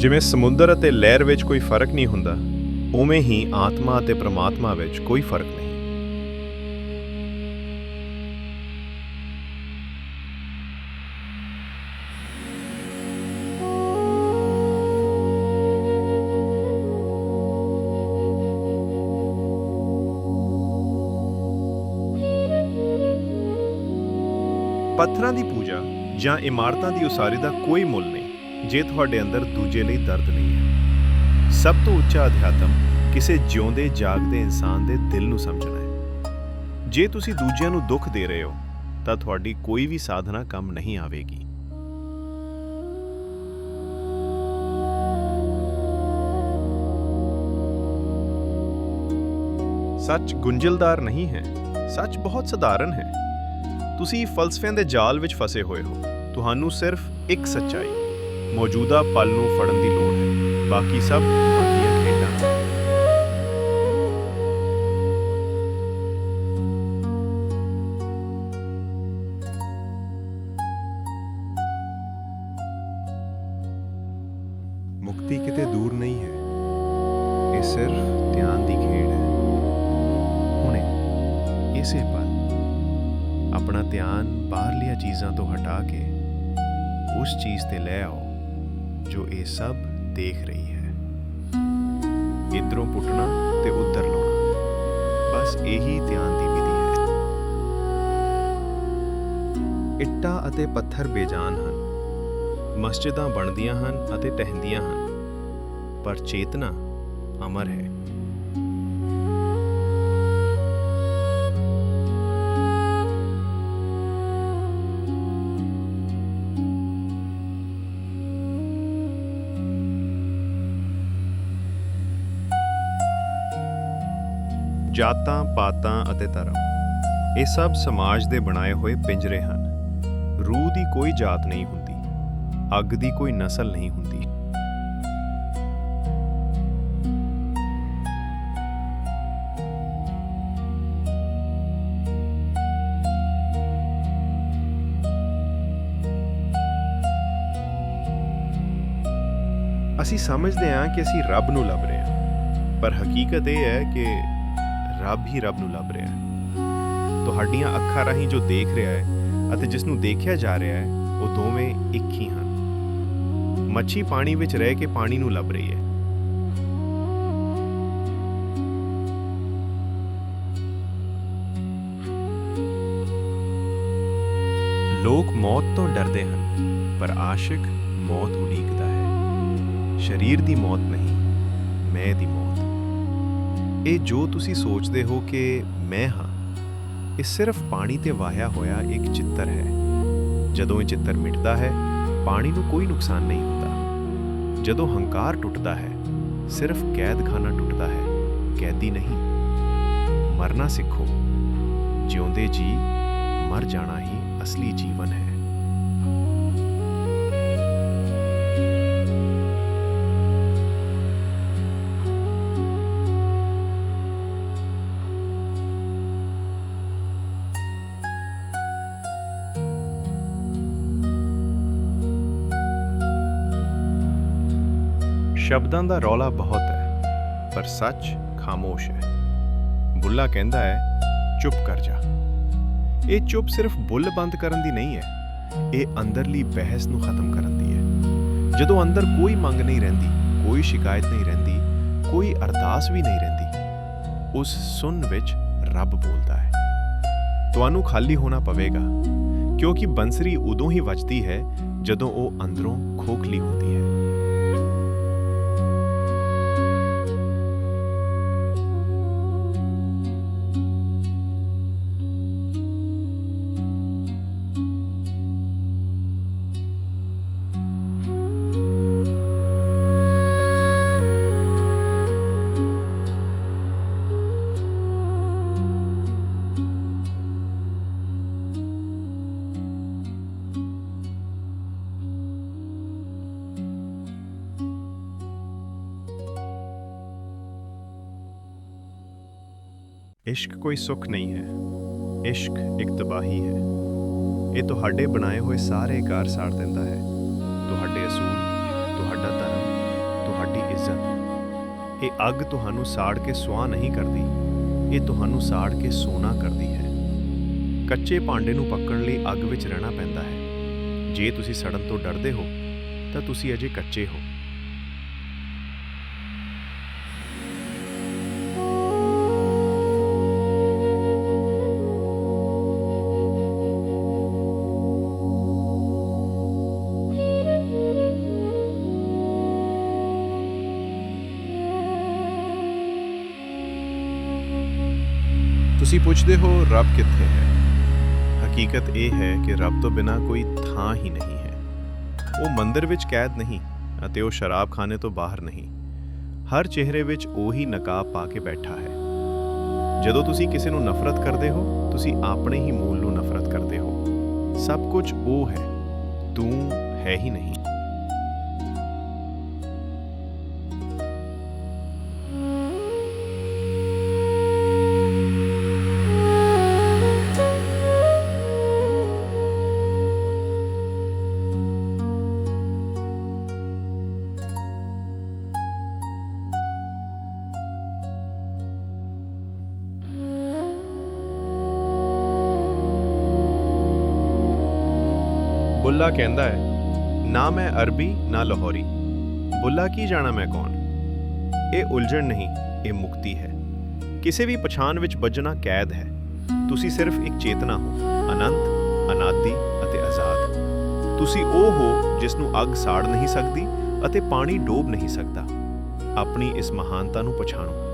ਜਿਵੇਂ ਸਮੁੰਦਰ ਅਤੇ ਲਹਿਰ ਵਿੱਚ ਕੋਈ ਫ਼ਰਕ ਨਹੀਂ ਹੁੰਦਾ, ਉਵੇਂ ਹੀ ਆਤਮਾ ਅਤੇ ਪ੍ਰਮਾਤਮਾ ਵਿੱਚ ਕੋਈ ਫ਼ਰਕ ਨਹੀਂ। ਪੱਥਰਾਂ ਦੀ ਪੂਜਾ ਜਾਂ ਇਮਾਰਤਾਂ ਦੀ ਉਸਾਰੀ ਦਾ ਕੋਈ ਮੁੱਲ ਨਹੀਂ। ਜੇ ਤੁਹਾਡੇ ਅੰਦਰ ਦੂਜੇ ਲਈ ਦਰਦ ਨਹੀਂ ਹੈ। ਸਭ ਤੋਂ ਉੱਚਾ ਅਧਿਆਤਮ ਕਿਸੇ ਜਿਉਂਦੇ, ਜਾਗਦੇ ਇਨਸਾਨ ਦੇ ਦਿਲ ਨੂੰ ਸਮਝਣਾ ਹੈ। ਜੇ ਤੁਸੀਂ ਦੂਜਿਆਂ ਨੂੰ ਦੁੱਖ ਦੇ ਰਹੇ ਹੋ, ਤਾਂ ਤੁਹਾਡੀ ਕੋਈ ਵੀ ਸਾਧਨਾ ਕੰਮ ਨਹੀਂ ਆਵੇਗੀ। ਸੱਚ ਗੁੰਝਲਦਾਰ ਨਹੀਂ ਹੈ, ਸੱਚ ਬਹੁਤ ਸਧਾਰਨ ਹੈ। ਤੁਸੀਂ ਫਲਸਫਿਆਂ ਦੇ ਜਾਲ ਵਿੱਚ ਫਸੇ ਹੋਏ ਹੋ। ਤੁਹਾਨੂੰ ਸਿਰਫ ਇੱਕ ਸੱਚਾਈ ਮੌਜੂਦਾ ਪਲ ਨੂੰ ਫੜਨ ਦੀ ਲੋੜ ਹੈ। ਬਾਕੀ ਸਭ ਮਨ ਖੇਡਾਂ। ਮੁਕਤੀ ਕਿਤੇ ਦੂਰ ਨਹੀਂ ਹੈ। ਇਹ ਸਿਰਫ ਧਿਆਨ ਦੀ ਖੇਡ ਹੈ। ਹੁਣੇ ਇਸੇ ਪਲ ਆਪਣਾ ਧਿਆਨ ਬਾਹਰਲੀਆਂ ਚੀਜ਼ਾਂ ਤੋਂ ਹਟਾ ਕੇ ਉਸ ਚੀਜ਼ ਤੇ ਲੈ ਆਓ। ਜੋ ਇਹ ਸਭ ਦੇਖ ਰਹੀ ਹੈ। ਇਧਰੋਂ ਪੁੱਟਣਾ ਤੇ ਉੱਧਰ ਲਾਉਣਾ। ਬਸ ਇਹੀ ਧਿਆਨ ਦੀ ਵਿਧੀ ਹੈ। ਇੱਟਾਂ ਅਤੇ ਪੱਥਰ ਬੇਜਾਨ ਹਨ। ਮਸਜਿਦਾਂ ਬਣਦੀਆਂ ਹਨ ਅਤੇ ਟਹਿੰਦੀਆਂ ਹਨ। ਪਰ ਚੇਤਨਾ ਅਮਰ ਹੈ। ਜਾਤਾਂ, ਪਾਤਾਂ ਅਤੇ ਧਰਮ। ਇਹ ਸਭ ਸਮਾਜ ਦੇ ਬਣਾਏ ਹੋਏ ਪਿੰਜਰੇ ਹਨ। ਰੂਹ ਦੀ ਕੋਈ ਜਾਤ ਨਹੀਂ ਹੁੰਦੀ, ਅੱਗ ਦੀ ਕੋਈ ਨਸਲ ਨਹੀਂ ਹੁੰਦੀ। ਅਸੀਂ ਸਮਝਦੇ ਹਾਂ ਕਿ ਅਸੀਂ ਰੱਬ ਨੂੰ ਲੱਭ ਰਹੇ ਹਾਂ, ਪਰ ਹਕੀਕਤ ਇਹ ਹੈ ਕਿ ਰੱਬ ਹੀ ਰੱਬ ਨੂੰ ਲੱਭ ਰਿਹਾ ਹੈ। ਤੁਹਾਡੀਆਂ ਅੱਖਾਂ ਰਾਹੀਂ ਜੋ ਦੇਖ ਰਿਹਾ ਹੈ ਅਤੇ ਜਿਸ ਨੂੰ ਦੇਖਿਆ ਜਾ ਰਿਹਾ ਹੈ, ਉਹ ਦੋਵੇਂ ਇੱਕ ਹੀ ਹਨ। ਮੱਛੀ ਪਾਣੀ ਵਿੱਚ ਰਹਿ ਕੇ ਪਾਣੀ ਨੂੰ ਲੱਭ ਰਹੀ ਹੈ। ਲੋਕ ਮੌਤ ਤੋਂ ਡਰਦੇ ਹਨ, ਪਰ ਆਸ਼ਿਕ ਮੌਤ ਉਡੀਕਦਾ ਹੈ। ਸਰੀਰ ਦੀ ਮੌਤ ਨਹੀਂ, ਮੈਂ ਦੀ ਮੌਤ। ਇਹ ਜੋ ਤੁਸੀਂ ਸੋਚਦੇ ਹੋ ਕਿ ਮੈਂ ਹਾਂ, ਇਹ ਸਿਰਫ ਪਾਣੀ ਤੇ ਵਾਹਿਆ ਹੋਇਆ ਇੱਕ ਚਿੱਤਰ ਹੈ। ਜਦੋਂ ਇਹ ਚਿੱਤਰ ਮਿਟਦਾ ਹੈ, ਪਾਣੀ ਨੂੰ ਕੋਈ ਨੁਕਸਾਨ ਨਹੀਂ ਹੁੰਦਾ। ਜਦੋਂ ਹੰਕਾਰ ਟੁੱਟਦਾ ਹੈ, ਸਿਰਫ ਕੈਦਖਾਨਾ ਟੁੱਟਦਾ ਹੈ, ਕੈਦੀ ਨਹੀਂ। ਮਰਨਾ ਸਿੱਖੋ। ਜਿਉਂਦੇ ਜੀ, ਮਰ ਜਾਣਾ ਹੀ ਅਸਲੀ ਜੀਵਨ ਹੈ। ਸ਼ਬਦਾਂ ਦਾ ਰੌਲਾ ਬਹੁਤ ਹੈ, ਪਰ ਸੱਚ ਖਾਮੋਸ਼ ਹੈ। ਬੁੱਲਾ ਕਹਿੰਦਾ ਹੈ, ਚੁੱਪ ਕਰ ਜਾ। ਇਹ ਚੁੱਪ ਸਿਰਫ ਬੁੱਲ ਬੰਦ ਕਰਨ ਦੀ ਨਹੀਂ ਹੈ, ਇਹ ਅੰਦਰਲੀ ਬਹਿਸ ਨੂੰ ਖਤਮ ਕਰਨ ਦੀ ਹੈ। ਜਦੋਂ ਅੰਦਰ ਕੋਈ ਮੰਗ ਨਹੀਂ ਰਹਿੰਦੀ, ਕੋਈ ਸ਼ਿਕਾਇਤ ਨਹੀਂ ਰਹਿੰਦੀ, ਕੋਈ ਅਰਦਾਸ ਵੀ ਨਹੀਂ ਰਹਿੰਦੀ, ਉਸ ਸੁਣ ਵਿੱਚ ਰੱਬ ਬੋਲਦਾ ਹੈ। ਤੁਹਾਨੂੰ ਖਾਲੀ ਹੋਣਾ ਪਵੇਗਾ, ਕਿਉਂਕਿ ਬੰਸਰੀ ਉਦੋਂ ਹੀ ਵੱਜਦੀ ਹੈ ਜਦੋਂ ਉਹ ਅੰਦਰੋਂ ਖੋਖਲੀ ਹੁੰਦੀ ਹੈ। ਇਸ਼ਕ ਕੋਈ ਸੁੱਖ ਨਹੀਂ ਹੈ, ਇਸ਼ਕ ਇੱਕ ਤਬਾਹੀ ਹੈ। ਇਹ ਤੁਹਾਡੇ ਬਣਾਏ ਹੋਏ ਸਾਰੇ ਕਾਰ ਸਾੜ ਦਿੰਦਾ ਹੈ। ਤੁਹਾਡੇ ਅਸੂਲ, ਤੁਹਾਡਾ ਧਰਮ ਇਹ ਅੱਗ ਤੁਹਾਨੂੰ ਸਾੜ ਕੇ ਸੁਆਹ ਨਹੀਂ ਕਰਦੀ, ਇਹ ਤੁਹਾਨੂੰ ਸਾੜ ਕੇ ਸੋਨਾ ਕਰਦੀ ਹੈ। ਕੱਚੇ ਭਾਂਡੇ ਨੂੰ ਪੱਕਣ ਲਈ ਅੱਗ ਵਿੱਚ ਰਹਿਣਾ ਪੈਂਦਾ ਹੈ। ਜੇ ਤੁਸੀਂ ਸੜਨ ਤੋਂ ਡਰਦੇ ਹੋ, ਤਾਂ ਤੁਸੀਂ ਅਜੇ ਕੱਚੇ ਹੋ। ਤੁਸੀਂ ਪੁੱਛਦੇ ਹੋ, ਰੱਬ ਕਿੱਥੇ ਹੈ? ਹਕੀਕਤ ਇਹ ਹੈ ਕਿ ਰੱਬ ਤੋਂ ਬਿਨਾ ਕੋਈ ਥਾਂ ਹੀ ਨਹੀਂ ਹੈ। ਉਹ ਮੰਦਰ ਵਿੱਚ ਕੈਦ ਨਹੀਂ ਅਤੇ ਉਹ ਸ਼ਰਾਬਖਾਨੇ ਤੋਂ ਬਾਹਰ ਨਹੀਂ। ਹਰ ਚਿਹਰੇ ਵਿੱਚ ਉਹੀ ਨਕਾਬ ਪਾ ਕੇ ਬੈਠਾ ਹੈ। ਜਦੋਂ ਤੁਸੀਂ ਕਿਸੇ ਨੂੰ ਨਫ਼ਰਤ ਕਰਦੇ ਹੋ, ਤੁਸੀਂ ਆਪਣੇ ਹੀ ਮੂਲ ਨੂੰ ਨਫ਼ਰਤ ਕਰਦੇ ਹੋ। ਸਭ ਕੁਝ ਉਹ ਹੈ, ਤੂੰ ਹੈ ਹੀ ਨਹੀਂ। ਬੁੱਲਾ ਕਹਿੰਦਾ ਹੈ, ਨਾ ਮੈਂ ਅਰਬੀ, ਨਾ ਲਾਹੌਰੀ। ਬੁੱਲਾ ਕੀ ਜਾਣਾ ਮੈਂ ਕੌਣ? ਇਹ ਉਲਝਣ ਨਹੀਂ, ਇਹ ਮੁਕਤੀ ਹੈ। ਕਿਸੇ ਵੀ ਪਛਾਣ ਵਿੱਚ ਵੱਜਣਾ ਕੈਦ ਹੈ। ਤੁਸੀਂ ਸਿਰਫ ਇੱਕ ਚੇਤਨਾ ਹੋ, ਅਨੰਤ, ਅਨਾਦੀ ਅਤੇ ਆਜ਼ਾਦ। ਤੁਸੀਂ ਉਹ ਹੋ ਜਿਸ ਨੂੰ ਅੱਗ ਸਾੜ ਨਹੀਂ ਸਕਦੀ ਅਤੇ ਪਾਣੀ ਡੋਬ ਨਹੀਂ ਸਕਦਾ। ਆਪਣੀ ਇਸ ਮਹਾਨਤਾ ਨੂੰ ਪਛਾਣੋ।